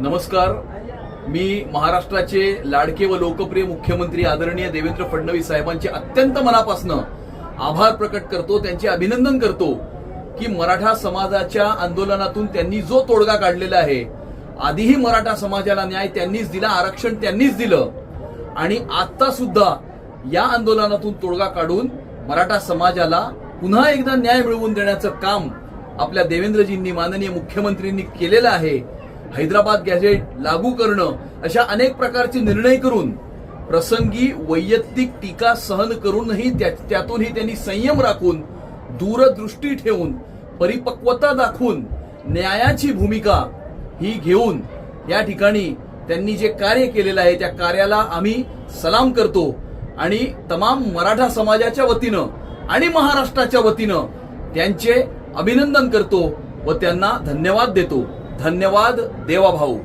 नमस्कार. मी महाराष्ट्राचे लाडके व लोकप्रिय मुख्यमंत्री आदरणीय देवेंद्र फडणवीस साहेबांचे अत्यंत मनापासनं आभार प्रकट करतो त्यांचे अभिनंदन करतो की मराठा समाजाच्या आंदोलनातून त्यांनी जो तोडगा काढलेला आहे आधीही मराठा समाजाला न्याय त्यांनीच दिला आरक्षण त्यांनीच दिलं आणि आता सुद्धा या आंदोलनातून तोडगा काढून मराठा समाजाला पुन्हा एकदा न्याय मिळवून देण्याचं काम आपल्या देवेंद्रजींनी माननीय मुख्यमंत्र्यांनी केलेलं आहे. हैदराबाद गॅझेट लागू करणं अशा अनेक प्रकारचे निर्णय करून प्रसंगी वैयक्तिक टीका सहन करूनही त्या- त्यातूनही त्यांनी संयम राखून दूरदृष्टी ठेवून परिपक्वता दाखवून न्यायाची भूमिका ही घेऊन या ठिकाणी त्यांनी जे कार्य केलेलं आहे त्या कार्याला आम्ही सलाम करतो आणि तमाम मराठा समाजाच्या वतीनं आणि महाराष्ट्राच्या वतीनं त्यांचे अभिनंदन करतो व त्यांना धन्यवाद देतो. धन्यवाद देवाभाऊ.